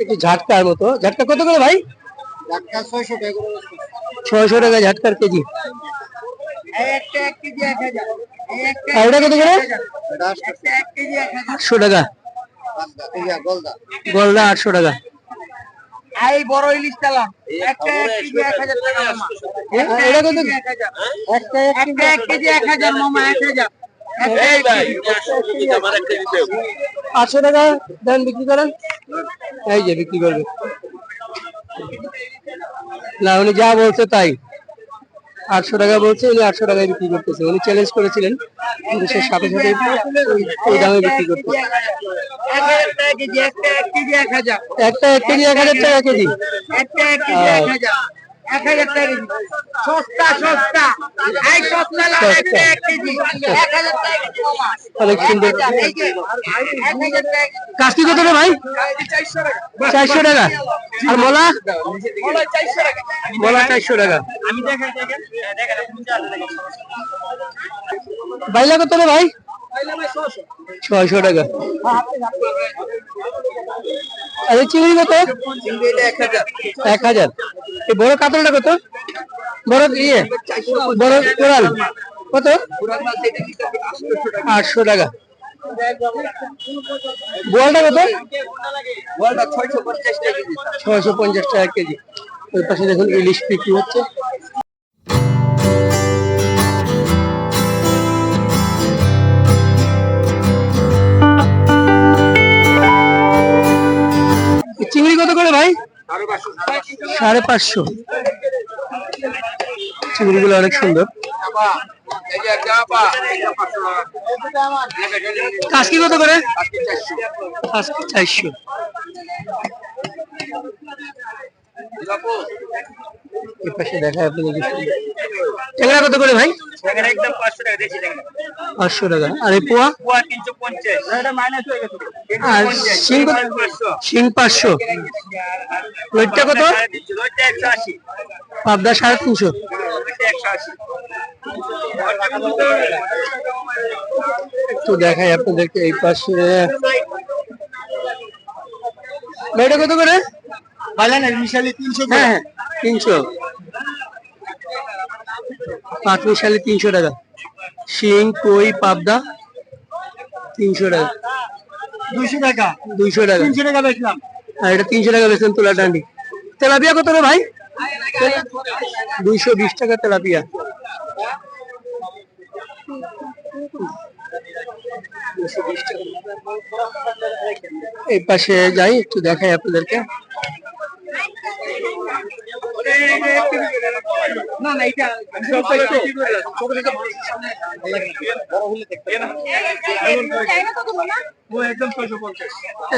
একটু ঝাটকার মতো? ঝাটকা কত করে ভাই? ছয়শো টাকা ঝাটকার কেজি। আর ওটা কত করে? আটশো টাকা। গলদা গলদা আটশো টাকা। এই বড় ইলিশ তালাম একটা এক কেজি এক হাজার টাকা মামা। একটা এক কেজি এক হাজার। মামা এক হাজার এক। আটশো টাকা দেন বিক্রি করেন। এই যে বিক্রি করবে। না উনি যা বলছে তাই। আটশো টাকা বলছে উনি আটশো টাকায় বিক্রি করতেছে। উনি চ্যালেঞ্জ করেছিলেন কিন্তু সে সাথে সাথে ওই- দামে বিক্রি করতেছে। কেজি একটা এক কেজি এক হাজার। একটা এক কেজি এক হাজার টাকা কেজি। এক হাজার টাকা সস্তা সস্তা। এই সস্তা এক কেজি। এক হাজার টাকা অনেক সুন্দর। কাস্তি কত রে ভাই? চারশো টাকা। আর মোলা? মোলা চারশো টাকা। আমি দেখেন দেখেন দেখেন কত রে ভাই? ছয়শো টাকা। আর এই চিংড়ি কত? এক হাজার। এই বড় কাতলটা কত? বড় ইয়ে? বড় কোরাল। কত? আটশো টাকা। বোয়ালটা কত? ছয়শো পঞ্চাশ টাকা কেজি। ওই পাশে দেখুন ইলিশ বিক্রি হচ্ছে। চিংড়ি কত করে ভাই? সাড়ে পাঁচশো। চিংড়িগুলো অনেক সুন্দর। কাশকি কত করে? চারশো। এই পাশে দেখায় আপনাদের ট্যাংরা কত করে ভাই? একদম পাঁচশো টাকা আর এই পোয়া? পোয়া তিনশো পঞ্চাশ। এটা মাইনাস হয়ে গেছে। আর শিং শিং পাঁচশো। ওইটা কত? পাবদা সাড়ে তিনশো। একশো দেখাই আপনাদেরকে এই পাশে। এটা কত করে? ভালো না মিশালি তিনশো হ্যাঁ হ্যাঁ। তিনশো? মিশালি তিনশো টাকা। শিং কই পাবদা তিনশো টাকা। দুইশো টাকা। দুইশো টাকা। তিনশো টাকা বেচলাম। আর এটা তিনশো টাকা বেছেন তোলা ডান্ডি। তেলাপিয়া কত রে ভাই? দুইশো বিশ টাকা তেলাপিয়া। এই পাশে যাই একটু দেখাই আপনাদেরকে। না না এটা একদম ছয়শো পঞ্চাশ।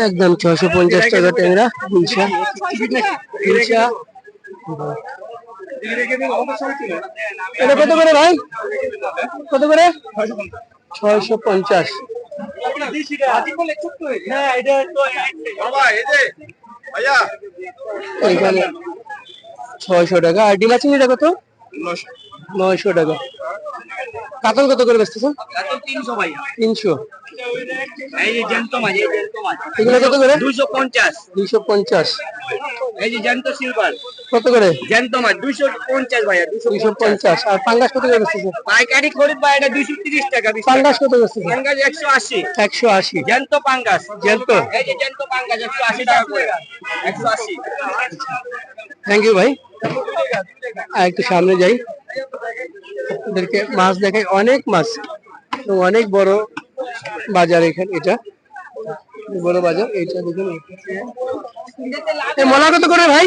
একদম ছশো পঞ্চাশ টাকা ট্যাংরা গুলশা গুলশা এটা কত করে ভাই? কত করে? ছয়শো পঞ্চাশ। হ্যাঁ এটা ছয়শো টাকা। আর ডিমা চিংড়িটা কত? নয়শো টাকা। কাতল কত করে বেচতেছেন তিনশো। ভাই তিনশো এই যে জ্যান্ত মাছ এই জ্যান্ত মাছ। এগুলো কত করে? দুইশো পঞ্চাশ। দুইশো পঞ্চাশ। এই যে জ্যান্ত সিলভার কত করে? জ্যান্ত মাছ দুইশো পঞ্চাশ ভাইয়া দুইশো পঞ্চাশ। আর পাঙ্গাস কত করে পাইকারি খরিদ ভাই এটা দুইশো তিরিশ টাকা পাঙ্গাস কত বেচতেছেন পাঙ্গাস একশো আশি। একশো আশি। জ্যান্ত পাঙ্গাস। জ্যান্ত? এই যে জ্যান্ত পাঙ্গাস একশো আশি টাকা করে। একশো আশি। থ্যাংক ইউ ভাই। আর একটু সামনে যাই। আপনাদেরকে মাছ দেখাই। অনেক মাছ তো অনেক বড় বাজার এখানে এটা। বড় বাজার এইটা দেখুন মলা কত করে ভাই?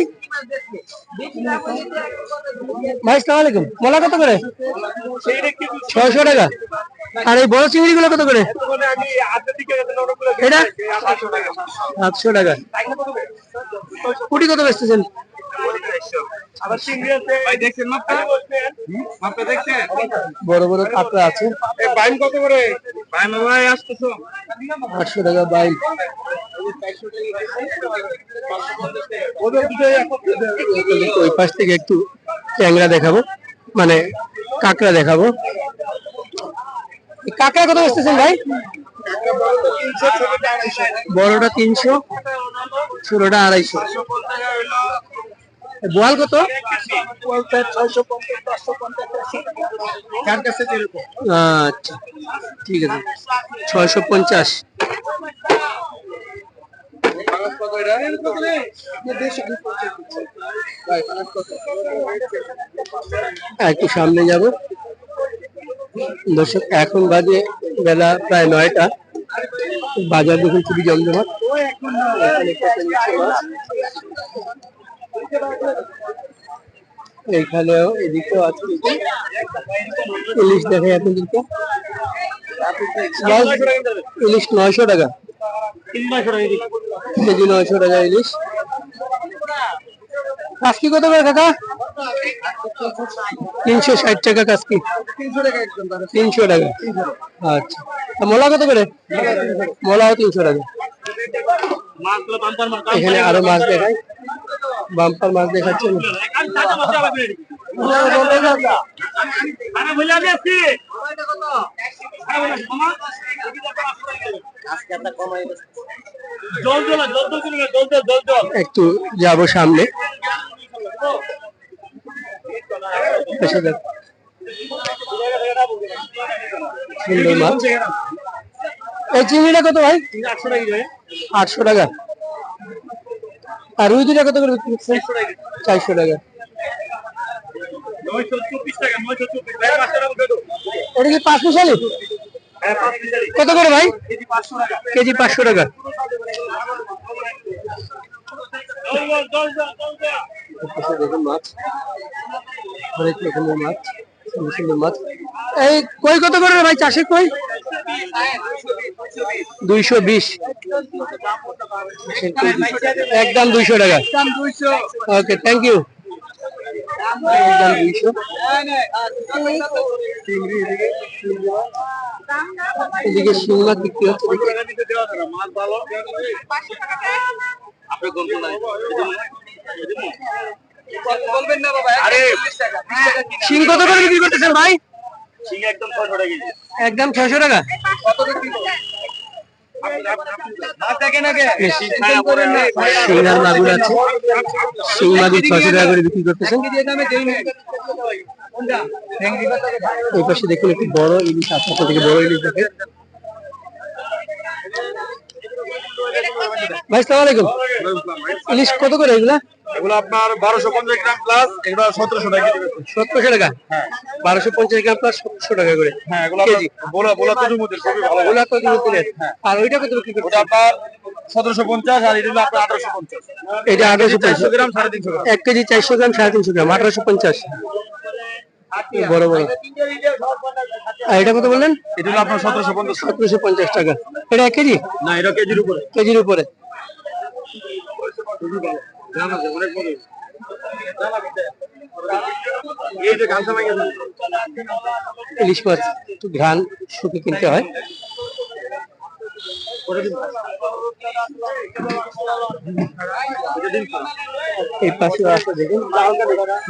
ভাই সালাম আলাইকুম মলা কত করে? ছয়শো টাকা। আর এই বড় চিংড়ি গুলো কত করে? এটা? সাতশো টাকা। কুটি কত বেচতেছেন? বড় বড় কাঁকড়া আছে। এই বাইম কত করে? বাইম ভাই আসতেছো। আটশো টাকা ওই পাশ থেকে একটু ট্যাংরা দেখাবো। মানে কাঁকড়া দেখাবো। কাঁকড়া কত বেচতেছেন ভাই? বড়টা তিনশো ছোটটা আড়াইশো। বোয়াল কত? আচ্ছা ঠিক আছে। ছয়শো পঞ্চাশ। একটু সামনে যাব। দর্শক, এখন বাজে বেলা প্রায় নয়টা। বাজার দেখুন খুবই জমজমাট। এইখানেও এদিকেও আছে। ইলিশ দেখে আপনাদেরকে। ইলিশ নয়শো টাকা। কেজি নয়শো টাকা ইলিশ। কাসকি কত করে কাকা? তিনশো ষাট টাকা কাসকি। তিনশো টাকা। আচ্ছা। মোলা কত করে? মোলাও তিনশো টাকা। এখানে আরও মাছ দেখায় বাম্পার মাছ দেখাচ্ছেন একটু যাব সামনে। সুন্দর মাছ। এই চিংড়িটা কত ভাই? আটশো টাকা। আর রুই দুটা কত করে বিক্রি করছেন? চারশো টাকা। এটা কি পাঁচ মিশালি কত করে ভাই? কেজি পাঁচশো টাকা। দেখুন মাছ অনেক রকমের মাছ সুন্দর সুন্দর মাছ এই কই কত করে ভাই? চাষে কই? দুইশো বিশ। একদম দুইশো টাকা। ওকে থ্যাংক ইউ একদম দুইশো। এদিকে শিং মাছ বিক্রি হচ্ছে? শিং কত করে বিক্রি করতেছেন ভাই? একদম ছয়শো টাকা মাগুর আছে। মাগুর ছশো টাকা করে বিক্রি করতেছেন এই পাশে দেখুন একটু বড় ইলিশ আছে থেকে বড় ইলিশ দেখে। ভাই সালাম আলাইকুম। ইলিশ কত করে এগুলা? এগুলো আপনার বারোশো পঞ্চাশ গ্রাম প্লাস এগুলো সতেরোশো টাকা সতেরোশো টাকা? বারোশো পঞ্চাশ গ্রাম প্লাস সতেরোশো টাকা করে। হ্যাঁ এগুলো কেজি? বোলা বোলা তজু মধ্যে খুবই ভালো ওগুলা কত করে আর ওইটা কত বিক্রি ওটা আপনার সতেরোশো পঞ্চাশ আর এটা আপনার আঠারোশো পঞ্চাশ। এটা আঠারোশো পঞ্চাশ। গ্রাম সাড়ে তিনশো গ্রাম। এক কেজি চারশো গ্রাম সাড়ে তিনশো গ্রাম আঠারোশো পঞ্চাশ। বড় বড়। আর এটা কত বললেন? এটা হলো আপনার সতেরোশো পঞ্চাশ সতেরোশো পঞ্চাশ টাকা। এটা এক কেজি? না এটা কেজির উপরে। কেজির উপরে। ইলিশ মাছ একটু ঘ্রাণ শুকে কিনতে হয়। এই পাশে আছে দেখুন।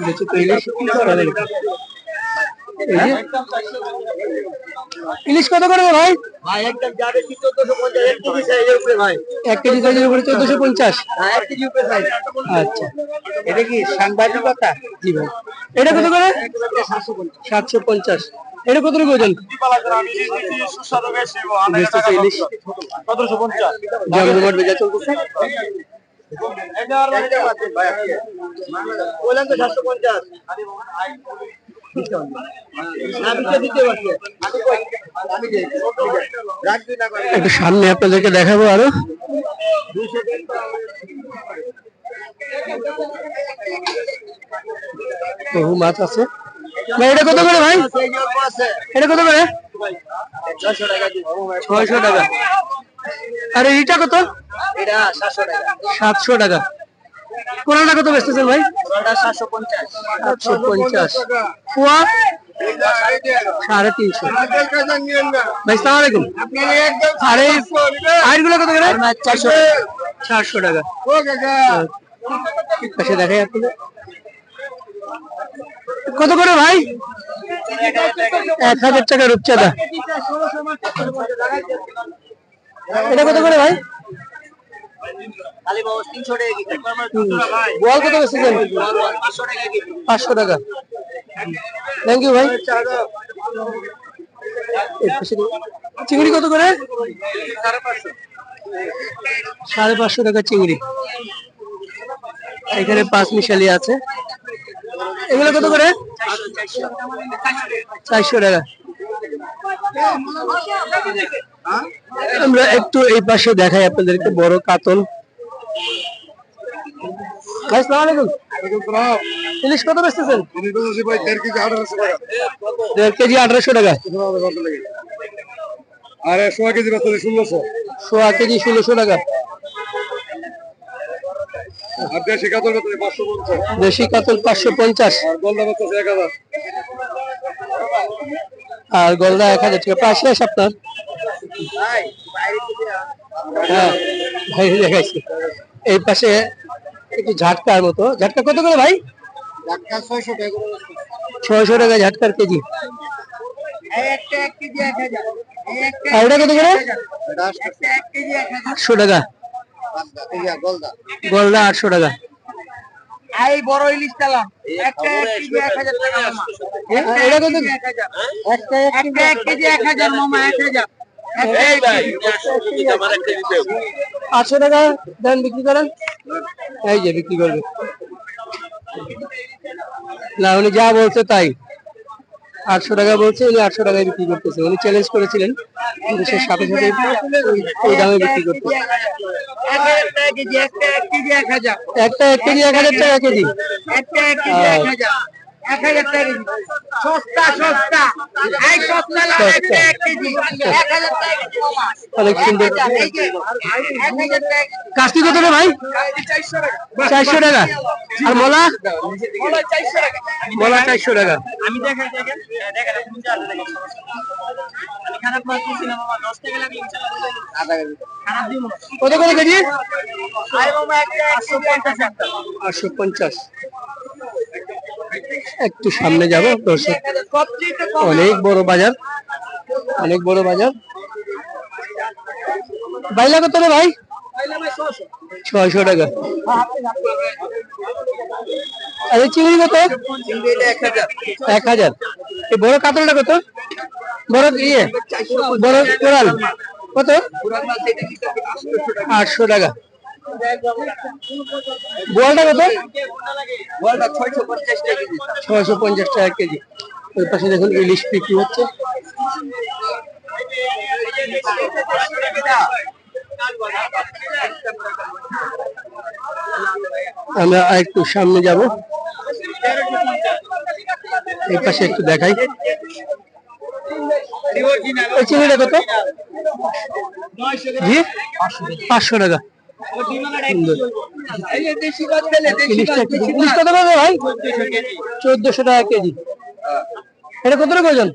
বেঁচে তো ইলিশ। ইলিশ কত করে ভাই? ভাই একদম যাবে কি 1450 এক কেজি সাইজের উপরে ভাই। এক কেজি কেজির উপরে চোদ্দশো পঞ্চাশ? হ্যাঁ এক কেজি উপরে সাইজ আচ্ছা। এটা কি সাংবাদিকতা? জি ভাই। এটা কত করে? সাতশো পঞ্চাশ। এটা কত করে ওজন? আমি দিচ্ছি সুস্বাদু বেশি, ও আধা বেচতেছে টাকা ইলিশ। সতেরোশো পঞ্চাশ। জমজমাট বেজা চলতেছে। এটা আর মানে বললাম তো 750 একটু সামনে আপনাদেরকে দেখাবো আরও। বহু মাছ আছে। এটা কত করে ভাই? এটা কত করে? 600 ছয়শো টাকা। আর এইটা কত? এটা 700 টাকা সাতশো টাকা। কোনটা কত বেচতেছেন ভাই? ওটা 750 সাতশো পঞ্চাশ। পোয়া? সাড়ে তিনশো। ভাই সালাম আলাইকুম। আর এই আয়েরগুলো কত করে? চারশো। চারশো টাকা। পাশে দেখাই আপনাদের কত করে ভাই? এক হাজার টাকা রূপচাঁদা। এটা কত করে ভাই? বল কত বেচেছেন? পাঁচশো টাকা থ্যাংক ইউ ভাই। চিংড়ি কত করে? সাড়ে পাঁচশো টাকা চিংড়ি। এখানে পাঁচ মিশালি আছে। এগুলো কত করে? চারশো টাকা। আমরা একটু এই পাশে দেখাই আপনাদেরকে বড় কাতল। ইলিশ কত বেচতেছেন? দেড় কেজি আঠারোশো টাকা। আরে সোয়া কেজি বাচ্চা ষোলোশো। সোয়া কেজি ষোলোশো টাকা। আর দেশি কাতল পাঁচশো পঞ্চাশ। দেশি কাতল পাঁচশো পঞ্চাশ। আর গলদা এক হাজার। আর গলদা এক হাজার টাকা। প্রায় শেষ আপনার। হ্যাঁ ভাই দেখাইছি। এই পাশে একটু ঝাটকার মতো। ঝাটকা কত করে ভাই? ছয়শো টাকা ঝাটকার কেজি। আর ওটা কত করে? আটশো টাকা। গলদা আটশো টাকা। এই বড় ইলিশ চালাম। একটা এক কেজি এক হাজার টাকা মামা। একটা এক কেজি এক হাজার মামা এক হাজার। আটশো টাকা দেন বিক্রি করেন। এই যে বিক্রি করবে। না উনি যা বলছে তাই। আটশো টাকা বলছে উনি আটশো টাকায় বিক্রি করতেছে। উনি চ্যালেঞ্জ করেছিলেন কিন্তু সে সাথে সাথে ওই- দামে বিক্রি করতেছে। কেজি একটা এক কেজি এক হাজার টাকা কেজি। এক হাজার টাকা কেজি। সস্তা সস্তা। এই সস্তা লাভ এক কেজি। এক হাজার টাকা অনেক সুন্দর। কাস্তি কত রে ভাই? চারশো টাকা। আর মোলা? বলো চারশো টাকা। মোলা চারশো টাকা আমি দেখাই দেখেন কত করে কেজি? আটশো পঞ্চাশ। একটু সামনে যাব, দর্শক। অনেক বড় বাজার, অনেক বড় বাজার। বাইলা কত রে ভাই? ছয়শো টাকা। আর চিংড়ি কত? এক হাজার। এই বড় কাতলটা কত? বড় ইয়ে বড় কোরাল। কত? আটশো টাকা। বোয়ালটা কত? বলটা ছয়শো পঞ্চাশ টাকা কেজি। ছয়শো পঞ্চাশ টাকা কেজি। ওই পাশে দেখুন ইলিশ বিক্রি হচ্ছে। আমরা আর একটু সামনে যাব। এই পাশে একটু দেখাই। চিংড়িটা কত? জি? পাঁচশো টাকা। সুন্দর ইলিশটা ইলিশ কত করে ভাই চোদ্দশো টাকা কেজি এটা কত টাকা ওজন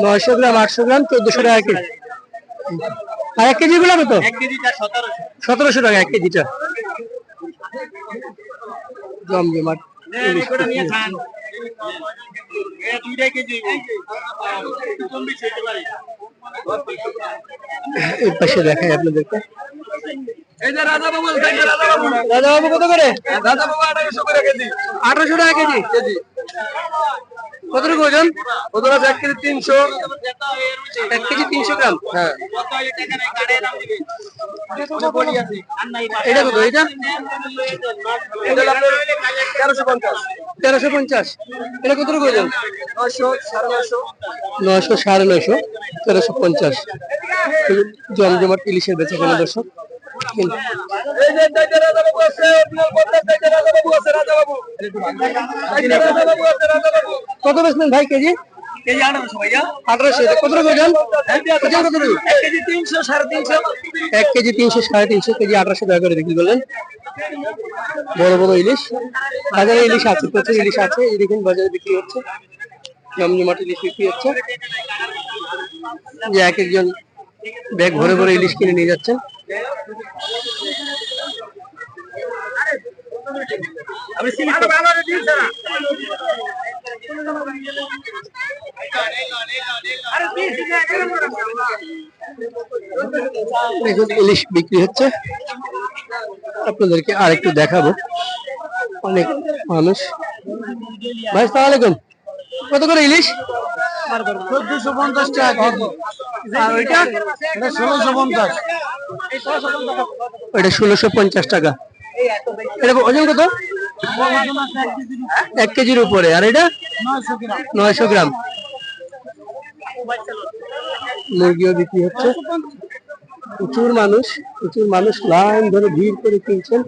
নয়শো গ্রাম আটশো গ্রাম চোদ্দশো টাকা কেজি আর এক কেজি গুলো কত সতেরোশো টাকা এক কেজিটা জমজমাট পাশে দেখাই আপনাদেরকে এই যে রাজা বাবু রাজা বাবু। কত করে? রাজা বাবু আঠারোশো করে কেজি। আঠারোশো টাকা কেজি? কেজি। কত টাকা ওজন? আছে এক কেজি তিনশো। এক কেজি তিনশো গ্রাম? হ্যাঁ। এটা কত? তেরোশো পঞ্চাশ তেরোশো পঞ্চাশ। এটা কত টাকা ওজন? নয়শো সাড়ে নয়শো। তেরোশো পঞ্চাশ। জমজমাট ইলিশের বেচা কেনা দর্শক। কত বেচলেন ভাই কেজি? তিনশো, সাড়ে তিনশো, কেজি আঠারোশো বিক্রি বড় বড় ইলিশ। বাজারে ইলিশ আছে, প্রচুর ইলিশ আছে। দেখুন বাজারে বিক্রি হচ্ছে। জমজমাট ইলিশ বিক্রি হচ্ছে। যে এক একজন ব্যাগ ভরে ভরে ইলিশ কিনে নিয়ে যাচ্ছেন। আমি ইলিশ বিক্রি হচ্ছে। আপনাদেরকে আর একটু দেখাবো। অনেক মানুষ। ভাই সালাম আলাইকুম। কত করে ইলিশ? চোদ্দশো পঞ্চাশ টাকা আর ওইটা? ষোলোশো পঞ্চাশ। ওইটা ষোলোশো পঞ্চাশ টাকা। এটা ওজন কত? এক কেজির উপরে। আর এটা? নয়শো গ্রাম। মুরগিও বিক্রি হচ্ছে। প্রচুর মানুষ প্রচুর মানুষ লাইন ধরে ভিড় করে কিনছেন,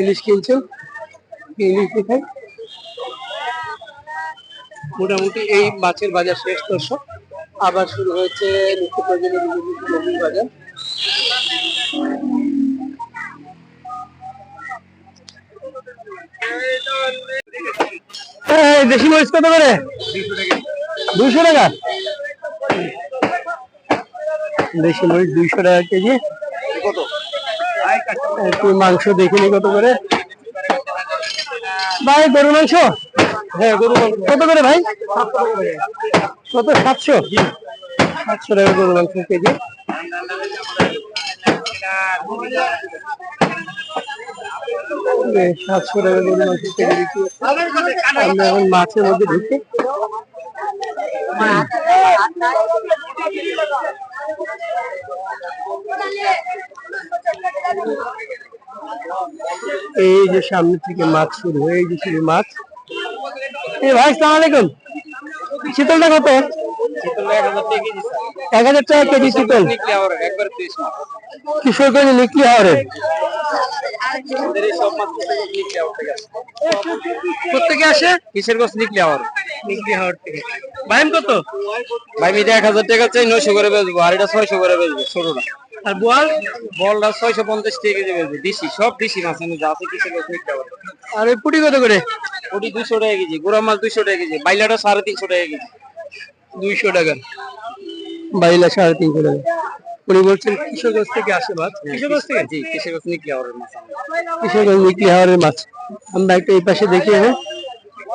ইলিশ কিনছেন। ইলিশ দেখাই? মোটামুটি এই মাছের বাজার শেষ দর্শক। আবার শুরু হয়েছে নিত্য প্রয়োজনীয় বাজার। দেশি মরিচ কত করে? দুইশো টাকা। দেশি মরিচ দুইশো টাকা কেজি। একটু মাংস দেখিনি কত করে। ভাই গরু মাংস? হ্যাঁ গরু মাংস। কত করে ভাই? কত? সাতশো। সাতশো টাকা গরু মাংস কেজি। সাতশো টাকা আমরা এখন মাছের মধ্যে ঢুকি। এই যে সামনে থেকে মাছ শুরু এই যে শুরু মাছ। এ ভাই সালাম আলাইকুম। শীতলটা কত? এক হাজার টাকা কেজি শীতল। কিশোরগঞ্জ নিকলি হাওড়ের কোথেকে আসে আবার নিকলি হাওড় থেকে। ভাইম কত? ভাই মিটা এক হাজার টাকা চাই নয়শো করে বেচবো আর এটা ছয়শো করে বেচবো ছোটটা আর বোয়াল? বলটা ছয়শো পঞ্চাশ টাকা কেজি বেচবো দিশি সব দিশি মাছ যা আছে আর ওই পুটি কত করে? ওটি দুশো টাকা কেজি গোড়া মাছ দুশো টাকা কেজি বাইলাটা সাড়ে তিনশো টাকা কেজি। দুইশো টাকা। বাইলা সাড়ে তিনশো টাকা। উনি বলছেন কিশোরগঞ্জ থেকে আসে মাছ। কিশোরগঞ্জ থেকে জি আবার মাছ কিশোরগঞ্জ মাছ। আমরা একটু এই পাশে দেখি এখন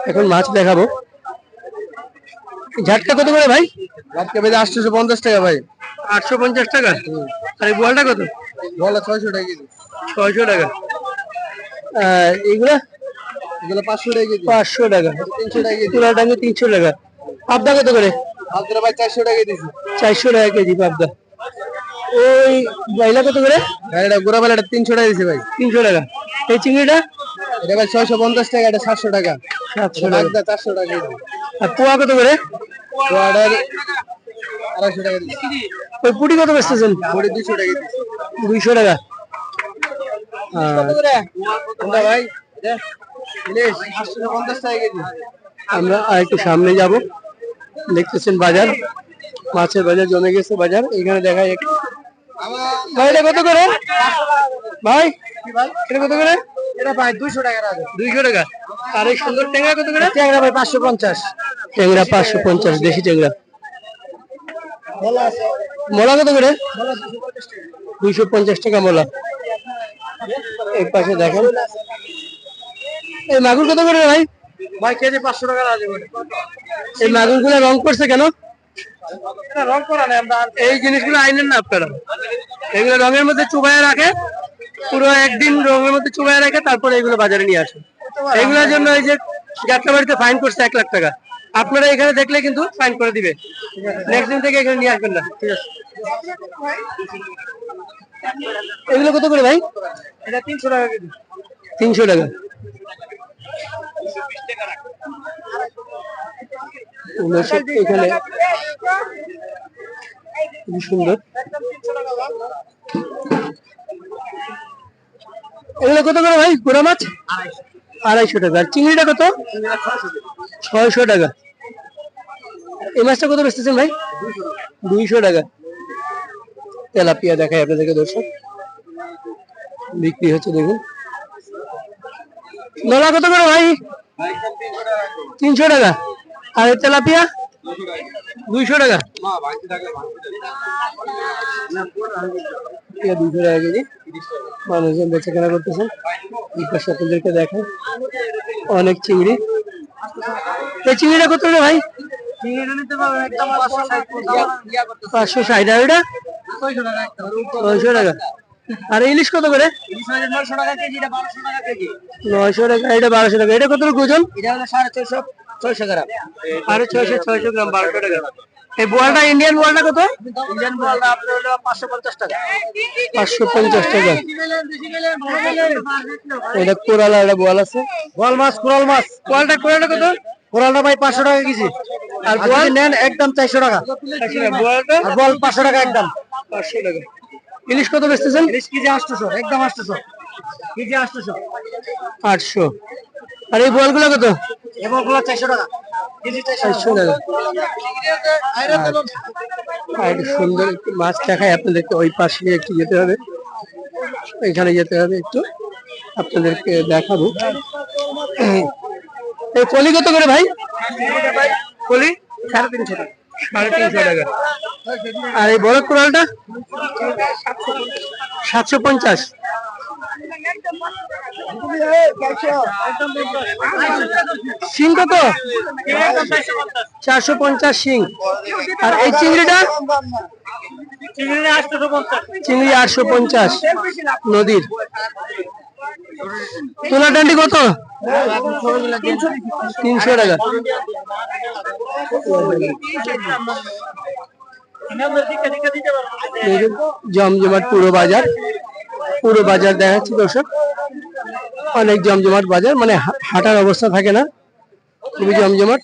এখন মাছ দেখাবো। ঝাটকা কত করে ভাই? বেজে আটশোশো পঞ্চাশ টাকা ভাই। আটশো পঞ্চাশ টাকা আর এই বোয়ালটা কত? বলা ছয়শো টাকা কেজি। ছয়শো টাকা। আর এইগুলা? এগুলো পাঁচশো টাকা কেজি। পাঁচশো টাকা। তিনশো টাকা কেজি। তুলা ডাঙ্গে তিনশো টাকা। পাবদা কত করে? আপনারা ভাই চারশো টাকা দিয়েছি চারশো টাকা কেজি পাবদা। ওই বাইলা কত করে? এটা গোড়া বেলাটা তিনশো টাকা দিয়েছে ভাই। তিনশো টাকা। এই চিংড়িটা? এটা ভাই ছয়শো পঞ্চাশ টাকা এটা সাতশো টাকা। সাতশো টাকা। চারশো টাকা আর পোয়া কত করে? গোয়াটার আড়াইশো টাকা ওই পুটি কত বেচতেছেন ওটি দুশো টাকা দুইশো টাকা। ভাই আমরা আর একটু সামনে যাব। দেখতেছেন বাজার মাছের বাজার জমে গেছে বাজার। এখানে দেখা যায় ভাই এটা কত করে? ভাই? এটা কত করে? এটা ভাই দুশো টাকা দুইশো টাকা। আর এই সুন্দর ট্যাংরা কত করে? ট্যাংরা ভাই পাঁচশো পঞ্চাশ। ট্যাংরা পাঁচশো পঞ্চাশ দেশি ট্যাংরা। মোলা কত করে? দুইশো পঞ্চাশ টাকা। মোলা। এই পাশে দেখেন। এই মাগুর কত করে ভাই? ভাই কেজি পাঁচশো টাকা এই মাগুরগুলো রং করছে কেন? এই জিনিসগুলো আইনেন না আপনারা। এগুলো রঙের মধ্যে চুবাইয়া রাখে পুরো একদিন রঙের মধ্যে চুবাইয়া রাখে তারপরে এগুলো বাজারে নিয়ে আসে। এগুলোর জন্য এই যে যাত্রা বাড়িতে ফাইন করছে এক লাখ টাকা আপনারা এখানে দেখলে কিন্তু ফাইন করে দিবে। নেক্সট দিন থেকে এখানে নিয়ে আসবেন না। ঠিক আছে। এগুলো কত করে ভাই? এটা তিনশো টাকা তিনশো টাকা। এখানে খুবই সুন্দর। এগুলো কত করে ভাই? গোড়া মাছ? আড়াইশো টাকা। আর চিংড়িটা কত? ছয়শো টাকা। এই মাছটা কত বেচতেছেন ভাই? দুইশো টাকা। তেলাপিয়া দেখায় আপনাদেরকে, দর্শক। বিক্রি হচ্ছে, দেখুন। নলা কত করে ভাই? তিনশো টাকা। আর তেলাপিয়া? দুইশো টাকা। দুশো টাকা কেজি। মানুষজন বেচা কেনা করতেছেন এই পাশে আপনাদেরকে অনেক চিংড়ি। এই চিংড়িটা কত করে ভাই? পাঁচশো ষাট। আর এটা? ছয়শো টাকা। আর ইলিশ কত করে? নয়শো টাকা এটা বারোশো টাকা। এটা কত ওজন? আরে ছয়শো ছয়শো গ্রাম বারোশো টাকা। এই বোয়ালটা ইন্ডিয়ান বোয়ালটা কত? পাঁচশো পঞ্চাশ টাকা। এটা কোরালা একটা বোয়াল আছে। বল মাছ কোরাল মাছ। কোয়ালটা কোরালটা কত? কোরালটা ভাই পাঁচশো টাকা কেজি। আর বোয়াল? নেন একদম চারশো টাকা। বোয়ালটা? বল পাঁচশো টাকা একদম। পাঁচশো টাকা। ইলিশ কত বেচতেছেন? ইলিশ কেজি আটশোশো একদম আটশোশো কেজি আটশোশো আটশো। আর এই বোয়ালগুলো কত? এবংগুলো চারশো টাকা। একটু সুন্দর একটু মাছ দেখায় আপনাদেরকে। ওই পাশে একটু যেতে হবে। এখানে যেতে হবে একটু। আপনাদেরকে দেখাবো। এই কলি কত করে ভাই? কলি সাড়ে তিনশো টাকা। সাড়ে তিনশো টাকা। আর এই বড় কোরালটা সাতশো পঞ্চাশ। সিং কত? চারশো পঞ্চাশ সিং আর এই চিংড়িটা? চিংড়ি আটশো পঞ্চাশ। নদীর। তোলা ডান্ডি কত? তিনশো টাকা। জমজমাট পুরো বাজার পুরো বাজার দেখাচ্ছি দর্শক। অনেক জমজমাট বাজার মানে হাঁটার অবস্থা থাকে না। খুবই জমজমাট।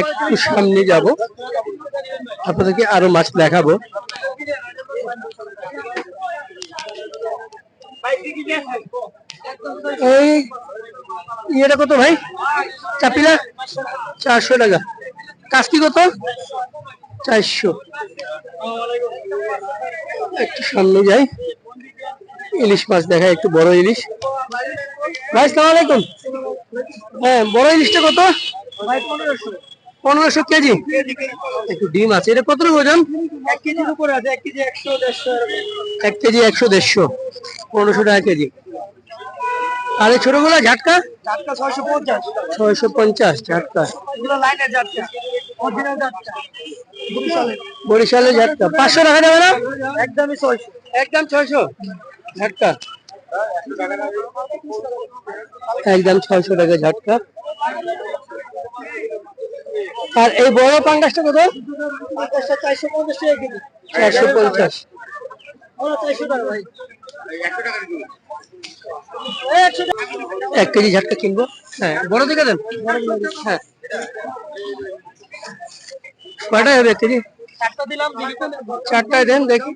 একটু সামনে যাব। আপনাদেরকে আরও মাছ দেখাবো। এই ইয়েটা কত ভাই? চাপিলা? চারশো টাকা। কাস্কি কত? চারশো। একটু সামনে যাই। ইলিশ মাছ দেখায় একটু বড় ইলিশ। ভাই সালাম হ্যাঁ বড় ইলিশটা কত? পনেরোশো কেজি। একটু ডিম আছে। এটা কত ওজন? এক কেজি একশো, দেড়শো। পনেরোশো টাকা কেজি। আর এই ছোটগুলো ঝাটকা? ছয়শো পঞ্চাশ। ছয়শো পঞ্চাশ ঝাটকা। লাইনের বরিশালে ঝাটকা। পাঁচশো টাকা না? একদমই ছয়শো। একদম ছয়শো? ঝাটকা। একদম ছয়শো টাকা ঝাটকা। আর এই বড় পাঙ্গাসটা কত পঞ্চাশটা চারশো পঞ্চাশ টাকা কেজি। চারশো পঞ্চাশ ওরা চারশো টাকা ভাই এক কেজি ঝাটকা কিনবো? হ্যাঁ বড় দেখে দেন। হ্যাঁ। কয়টা হবে এক কেজি? চারটা দিলাম চারটায় দেন দেখি।